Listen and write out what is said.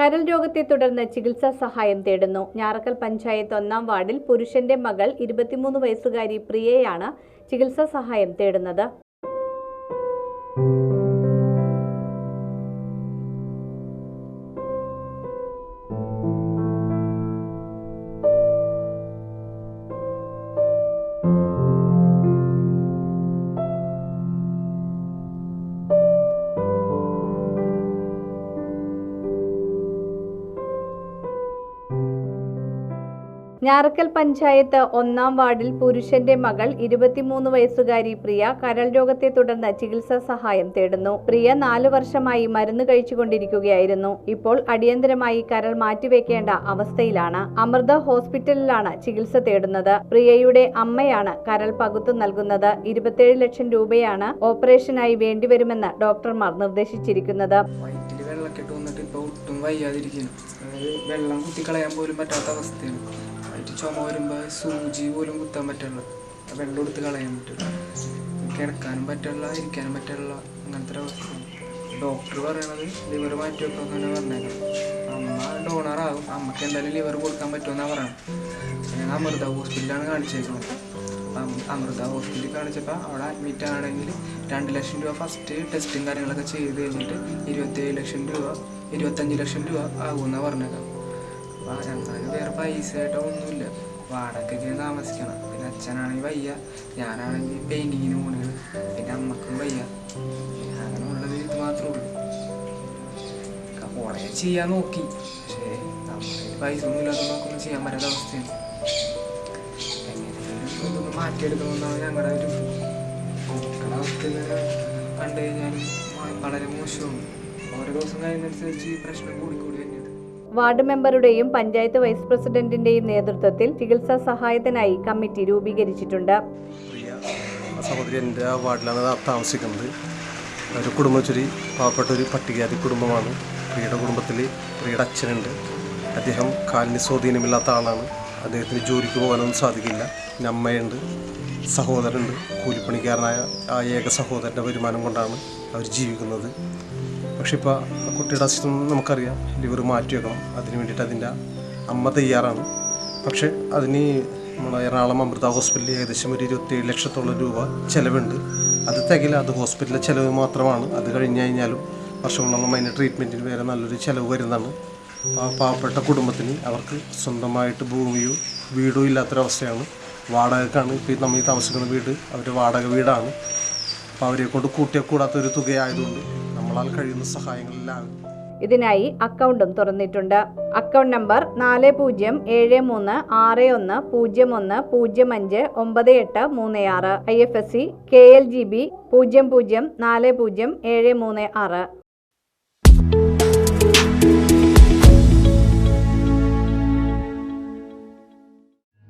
കരൾ രോഗത്തെ തുടർന്ന് ചികിത്സാ സഹായം തേടുന്നു. ഞാറക്കൽ പഞ്ചായത്ത് ഒന്നാം വാർഡിൽ പുരുഷന്റെ മകൾ ഇരുപത്തിമൂന്ന് വയസ്സുകാരി പ്രിയയാണ് ചികിത്സാ സഹായം തേടുന്നത്. ഞാറക്കൽ പഞ്ചായത്ത് ഒന്നാം വാർഡിൽ പുരുഷന്റെ മകൾ ഇരുപത്തിമൂന്ന് വയസ്സുകാരി പ്രിയ കരൾ രോഗത്തെ തുടർന്ന് ചികിത്സാ സഹായം തേടുന്നു. പ്രിയ നാലു വർഷമായി മരുന്ന് കഴിച്ചുകൊണ്ടിരിക്കുകയായിരുന്നു. ഇപ്പോൾ അടിയന്തരമായി കരൾ മാറ്റിവെക്കേണ്ട അവസ്ഥയിലാണ്. അമൃത ഹോസ്പിറ്റലിലാണ് ചികിത്സ തേടുന്നത്. പ്രിയയുടെ അമ്മയാണ് കരൾ പകുത്തു നൽകുന്നത്. ഇരുപത്തിയേഴ് ലക്ഷം രൂപയാണ് ഓപ്പറേഷനായി വേണ്ടിവരുമെന്ന് ഡോക്ടർമാർ നിർദ്ദേശിച്ചിരിക്കുന്നത്. വെള്ളം കുത്തി പോലും പറ്റാത്ത അവസ്ഥയാണ്. വയറ്റ് ചുമ വരുമ്പോൾ സൂചി പോലും കുത്താൻ പറ്റുള്ള വെള്ളം എടുത്ത് കളയാൻ പറ്റില്ല കിടക്കാനും പറ്റുള്ള ഇരിക്കാനും പറ്റില്ല അങ്ങനത്തെ ഒരു അവസ്ഥയാണ് ഡോക്ടർ പറയണത് ലിവർ മാറ്റി വെക്കാൻ തന്നെ പറഞ്ഞേക്കണം അമ്മ ഡോണറാകും അമ്മയ്ക്ക് എന്തായാലും ലിവർ കൊടുക്കാൻ പറ്റുമെന്നാണ് പറയണം. ഞാൻ അമൃത ഹോസ്പിറ്റലാണ് കാണിച്ചേക്കുന്നത് അമൃത ഹോസ്പിറ്റലിൽ കാണിച്ചപ്പോൾ അവിടെ അഡ്മിറ്റ് ആണെങ്കിൽ രണ്ട് ലക്ഷം രൂപ ഫസ്റ്റ് ടെസ്റ്റും കാര്യങ്ങളൊക്കെ ചെയ്ത് കഴിഞ്ഞിട്ട് ഇരുപത്തേഴ് ലക്ഷം രൂപ ഇരുപത്തഞ്ച് ലക്ഷം രൂപ ആകുമെന്നാണ് പറഞ്ഞേക്കാം. ഞങ്ങൾക്ക് വേറെ പൈസ ആയിട്ടോ ഒന്നുമില്ല വാടകയ്ക്ക് താമസിക്കണം. പിന്നെ അച്ഛനാണെങ്കിൽ വയ്യ. ഞാനാണെങ്കിൽ പെയിന്റിങ്ങിന് പോണത്. പിന്നെ അമ്മക്കും വയ്യ. അങ്ങനെ ഉള്ളത് ഇത് മാത്രമേ ഉള്ളൂ. കുറേ ചെയ്യാൻ നോക്കി. പക്ഷേ നമ്മുടെ പൈസ ഒന്നും ഇല്ലാതെ നമുക്കൊന്നും ചെയ്യാൻ പറ്റാത്ത അവസ്ഥയാണ്. എങ്ങനെയായാലും ഇതൊന്ന് മാറ്റിയെടുക്കണമെന്നാണ് ഞങ്ങളുടെ ഒരു മക്കളുടെ അവസ്ഥ ഇങ്ങനെ കണ്ടു കഴിഞ്ഞാൽ വളരെ മോശമാണ്. ഓരോ ദിവസം കഴിയുന്നതനുസരിച്ച് ഈ പ്രശ്നം കൂടിക്കൂടി തന്നെയാണ് വാർഡ് മെമ്പറുടെയും പഞ്ചായത്ത് വൈസ് പ്രസിഡന്റിന്റെയും നേതൃത്വത്തിൽ ചികിത്സാ സഹായത്തിനായി കമ്മിറ്റി രൂപീകരിച്ചിട്ടുണ്ട്. സഹോദരി എന്റെ ആ വാർഡിലാണ് താമസിക്കുന്നത്. ഒരു കുടുംബച്ചൊരു പാവപ്പെട്ട ഒരു പട്ടികജാതി കുടുംബമാണ്. പ്രിയയുടെ കുടുംബത്തിൽ പ്രിയയുടെ അച്ഛനുണ്ട്. അദ്ദേഹം കാലിന് സ്വാധീനമില്ലാത്ത ആളാണ്. അദ്ദേഹത്തിന് ജോലിക്ക് പോകാനൊന്നും സാധിക്കില്ല. പിന്നെ അമ്മയുണ്ട് സഹോദരനുണ്ട്. കൂലിപ്പണിക്കാരനായ ആ ഏക സഹോദരന്റെ വരുമാനം കൊണ്ടാണ് അവർ ജീവിക്കുന്നത്. പക്ഷെ ഇപ്പോൾ കുട്ടിയുടെ അസുഖം നമുക്കറിയാം. ലിവർ മാറ്റി വെക്കണം അതിന് വേണ്ടിയിട്ട് അതിന്റെ അമ്മ തയ്യാറാണ്. പക്ഷെ അതിന് നമ്മുടെ എറണാകുളം അമൃത ഹോസ്പിറ്റലിൽ ഏകദേശം ഒരു ഇരുപത്തിയേഴ് ലക്ഷത്തോളം രൂപ ചിലവുണ്ട്. അത് തികയില്ല. അത് ഹോസ്പിറ്റലിലെ ചിലവ് മാത്രമാണ്. അത് കഴിഞ്ഞ് കഴിഞ്ഞാലും വർഷങ്ങളോളം അതിന്റെ ട്രീറ്റ്മെന്റിന് വേറെ നല്ലൊരു ചിലവ് വരുന്നതാണ്. പാവപ്പെട്ട കുടുംബത്തിന് അവർക്ക് സ്വന്തമായിട്ട് ഭൂമിയോ വീടോ ഇല്ലാത്തൊരവസ്ഥയാണ്. വാടകക്കാണ് ഇപ്പോൾ നമ്മൾ ഈ താമസിക്കുന്ന വീട് അവർ വാടക വീടാണ്. അപ്പോൾ അവരെ കൊണ്ട് കൂട്ടിയ കൂടാത്തൊരു തുകയായതുകൊണ്ട് നമ്മളാൽ കഴിയുന്ന സഹായങ്ങളെല്ലാം. ഇതിനായി അക്കൗണ്ടും തുറന്നിട്ടുണ്ട്. അക്കൗണ്ട് നമ്പർ നാല് പൂജ്യം ഏഴ് മൂന്ന് ആറ് ഒന്ന് പൂജ്യം ഒന്ന് പൂജ്യം അഞ്ച് ഒമ്പത് എട്ട് മൂന്ന് ആറ്. I F S C K L G B പൂജ്യം പൂജ്യം നാല് പൂജ്യം ഏഴ് മൂന്ന് ആറ്.